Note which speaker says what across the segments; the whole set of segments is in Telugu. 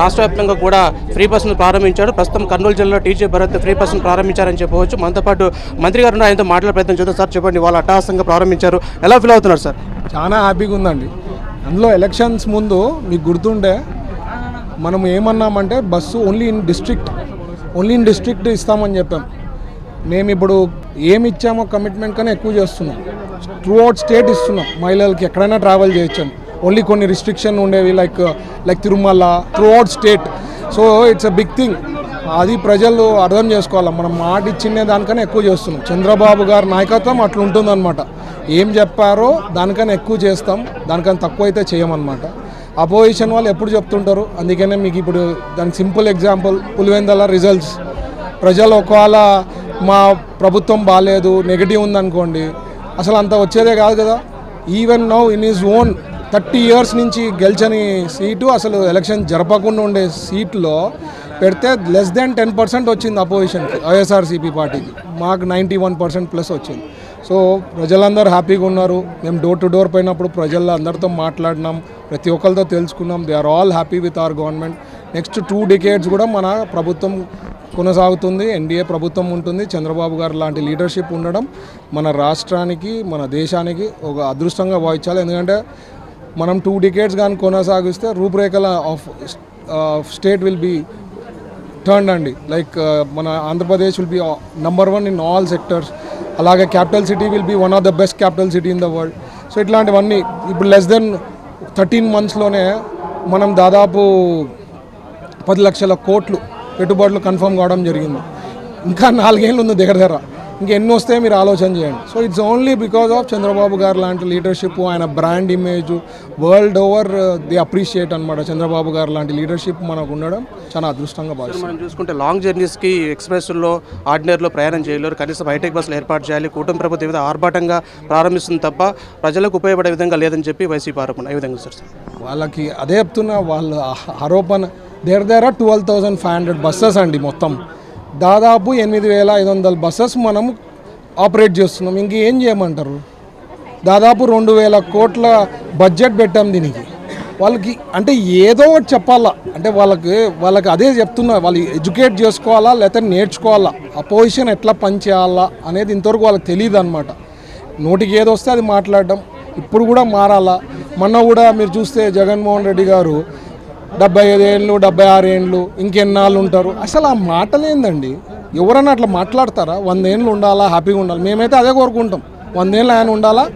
Speaker 1: రాష్ట్ర వ్యాప్తంగా కూడా ఫ్రీ బస్సును ప్రారంభించారు ప్రస్తుతం కర్నూలు జిల్లాలో టీజే భరత్ ఫ్రీ బస్సును ప్రారంభించారని చెప్పవచ్చు. మనతో పాటు మంత్రి గారు ఆయనతో మాట్లాడే ప్రయత్నం చేద్దాం. సార్ చెప్పండి వాళ్ళు అట్టహాసంగా ప్రారంభించారు. ఎలా ఫీల్ అవుతున్నారు సార్?
Speaker 2: చాలా హ్యాపీగా ఉందండి. అందులో ఎలక్షన్స్ ముందు మీకు గుర్తుండే మనం ఏమన్నామంటే bus only in district only in district ఇస్తామని చెప్పాం. మేము ఇప్పుడు ఏమి ఇచ్చామో కమిట్మెంట్ కన్నా ఎక్కువ చేస్తున్నాం. త్రూ అవుట్ స్టేట్ ఇస్తున్నాం. మహిళలకి ఎక్కడైనా ట్రావెల్ చేయొచ్చు ఓన్లీ కొన్ని రిస్ట్రిక్షన్ ఉండేవి like like Tirumala throughout state so it's a big thing అది ప్రజలు అర్థం చేసుకోవాలి? మనం మాట ఇచ్చిందే దానికన్నా ఎక్కువ చేస్తున్నాం. చంద్రబాబు గారి నాయకత్వం అట్లా ఉంటుందన్నమాట. ఏం చెప్పారో దానికన్నా ఎక్కువ చేస్తాం. దానికన్నా తక్కువ అయితే చేయమన్నమాట. అపోజిషన్ వాళ్ళు ఎప్పుడు చెప్తుంటారు? అందుకనే మీకు ఇప్పుడు దానికి సింపుల్ ఎగ్జాంపుల్ పులివెందల రిజల్ట్స్ ప్రజలు ఒకవేళ మా ప్రభుత్వం బాగాలేదు నెగిటివ్ ఉందనుకోండి అసలు అంత వచ్చేదే కాదు కదా. Even now in is own thirty years నుంచి గెలిచని సీటు అసలు ఎలక్షన్ జరపకుండా ఉండే సీట్లో పెడితే లెస్ దెన్ టెన్ పర్సెంట్ వచ్చింది అపోజిషన్కి వైఎస్ఆర్సీపీ పార్టీకి. మాకు నైంటీ వన్ పర్సెంట్ ప్లస్ వచ్చింది. సో ప్రజలందరూ హ్యాపీగా ఉన్నారు. మేము డోర్ టు డోర్ పోయినప్పుడు ప్రజల్లో అందరితో మాట్లాడినాం. ప్రతి ఒక్కరితో తెలుసుకున్నాం. They are all happy with our government next two decades కూడా మన ప్రభుత్వం కొనసాగుతుంది. ఎన్డీఏ ప్రభుత్వం ఉంటుంది. చంద్రబాబు గారు లాంటి లీడర్షిప్ ఉండడం మన రాష్ట్రానికి మన దేశానికి ఒక అదృష్టంగా భావించాలి. ఎందుకంటే మనం టూ డికేట్స్ కానీ కొనసాగిస్తే రూపురేఖల of state will be turn అండి. లైక్ మన Andhra Pradesh will be number one in all sectors. అలాగే capital city will be one of the best capital city in the world. So ఇట్లాంటివన్నీ ఇప్పుడు లెస్ దెన్ థర్టీన్ మంత్స్లోనే మనం దాదాపు పది లక్షల కోట్లు పెట్టుబడులు కన్ఫర్మ్ కావడం జరిగింది. ఇంకా నాలుగేళ్ళు ఉంది దగ్గర దగ్గర. ఇంకా ఎన్ని వస్తే మీరు ఆలోచన చేయండి. So it's only because of Chandrababu garu లాంటి లీడర్షిప్ ఆయన brand image world over the appreciate అనమాట చంద్రబాబు గారు లాంటి లీడర్షిప్ మనకు ఉండడం చాలా అదృష్టంగా భావిస్తాం
Speaker 1: మనం చూసుకుంటే లాంగ్ జర్నీస్కి ఎక్స్ప్రెస్లో ఆర్డినరీలో ప్రయాణం చేయలేరు. కనీసం హైటెక్ బస్సులు ఏర్పాటు చేయాలి. కూటమి ప్రభుత్వం వివిధ ఆర్భాటంగా ప్రారంభిస్తుంది తప్ప ప్రజలకు ఉపయోగపడే విధంగా లేదని చెప్పి వైసీపీ ఆరోపణ. ఏ విధంగా సార్?
Speaker 2: వాళ్ళకి అదే చెప్తున్నా వాళ్ళ ఆరోపణ there there twelve thousand five hundred buses అండి మొత్తం. దాదాపు ఎనిమిది వేల ఐదు వందల బస్సెస్ మనం ఆపరేట్ చేస్తున్నాం. ఇంకేం చేయమంటారు? దాదాపు రెండు వేల కోట్ల బడ్జెట్ పెట్టాం దీనికి. వాళ్ళకి అంటే ఏదో ఒకటి చెప్పాలా? అంటే వాళ్ళకి వాళ్ళకి అదే చెప్తున్నా వాళ్ళు ఎడ్యుకేట్ చేసుకోవాలా లేకపోతే నేర్చుకోవాలా? అపోజిషన్ ఎట్లా పనిచేయాలా అనేది ఇంతవరకు వాళ్ళకి తెలియదు అనమాట నోటికి ఏదో వస్తే అది మాట్లాడడం. ఇప్పుడు కూడా మారాలా? మొన్న కూడా మీరు చూస్తే జగన్మోహన్ రెడ్డి గారు డెబ్బై ఐదు ఏళ్ళు డెబ్బై ఆరు ఏళ్ళు ఇంకెన్నాళ్ళు ఉంటారు. అసలు ఆ మాటలేందండి? ఎవరన్నా అట్లా మాట్లాడతారా? వందేళ్ళు ఉండాలా? హ్యాపీగా ఉండాలి? మేమైతే అదే కోరుకుంటాం. వందేళ్ళు ఆయన ఉండాలా?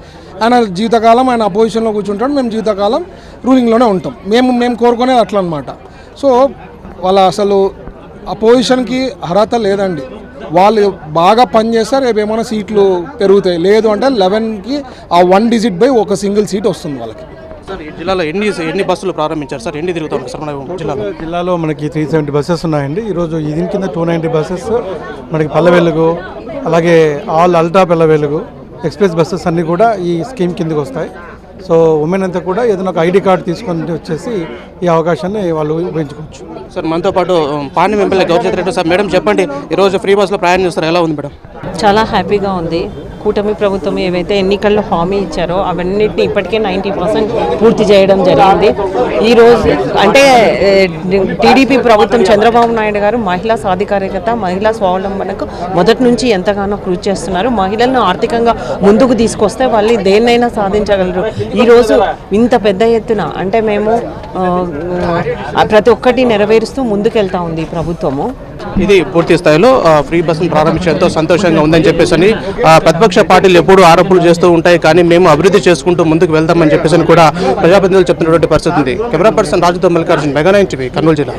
Speaker 2: ఆయన జీవితకాలం ఆయన అపోజిషన్లో కూర్చుంటాడు. మేము జీవితకాలం రూలింగ్లోనే ఉంటాం. మేము మేము కోరుకునేది అట్లా అనమాట సో వాళ్ళ అసలు అపోజిషన్కి అర్హత లేదండి. వాళ్ళు బాగా పనిచేస్తే రేపు ఏమైనా సీట్లు పెరుగుతాయి. లేదు అంటే లెవెన్కి ఆ వన్ డిజిట్ బై ఒక సింగిల్ సీట్ వస్తుంది వాళ్ళకి.
Speaker 1: సార్ ఈ జిల్లాలో ఎన్ని ఎన్ని బస్సులు ప్రారంభించారు సార్? ఎన్ని తిరుగుతాం సార్ మన జిల్లాలో?
Speaker 3: జిల్లాలో మనకి త్రీ సెవెంటీ బస్సెస్ ఉన్నాయండి. ఈరోజు దీని కింద టూ నైంటీ బస్సెస్ మనకి పల్లె వెలుగు అలాగే all ultra Palle Velugu express buses అన్నీ కూడా ఈ స్కీమ్ కిందకి వస్తాయి. సో ఉమెన్ అంతా కూడా ఏదైనా ఒక ఐడి కార్డు తీసుకొని వచ్చేసి ఈ అవకాశాన్ని వాళ్ళు ఉపయోగించుకోవచ్చు.
Speaker 1: సార్ మనతో పాటు పాండ్యం ఎమ్మెల్యే గౌరవ రెడ్డి సార్ మేడం చెప్పండి ఈరోజు ఫ్రీ బస్సులో ప్రయాణం చేస్తారు ఎలా ఉంది మేడం?
Speaker 4: చాలా హ్యాపీగా ఉంది. కూటమి ప్రభుత్వం ఏవైతే ఎన్నికల్లో హామీ ఇచ్చారో అవన్నిటిని ఇప్పటికే నైంటీ పర్సెంట్ పూర్తి చేయడం జరిగింది. ఈరోజు అంటే టీడీపీ ప్రభుత్వం చంద్రబాబు నాయుడు గారు మహిళా సాధికారికత మహిళా స్వావలంబనకు మొదటి నుంచి ఎంతగానో కృషి చేస్తున్నారు. మహిళలను ఆర్థికంగా ముందుకు తీసుకొస్తే వాళ్ళు దేన్నైనా సాధించగలరు. ఈరోజు ఇంత పెద్ద ఎత్తున అంటే మేము ప్రతి ఒక్కటి నెరవేరుస్తూ ముందుకెళ్తా ఉంది ప్రభుత్వము.
Speaker 1: ఇది పూర్తి స్థాయిలో ఫ్రీ బస్సును ప్రారంభించడంతో సంతోషంగా ఉందని చెప్పేసి అని ప్రతిపక్ష పార్టీలు ఎప్పుడూ ఆరోపణలు చేస్తూ ఉంటాయి కానీ మేము అభివృద్ధి చేసుకుంటూ ముందుకు వెళ్దామని చెప్పేసి అని కూడా ప్రజాప్రతినిధులు చెప్తున్నటువంటి పరిస్థితి ఉంది. కెమెరా పర్సన్ రాజుతో Mallikarjun mega nine TV Kurnool జిల్లా.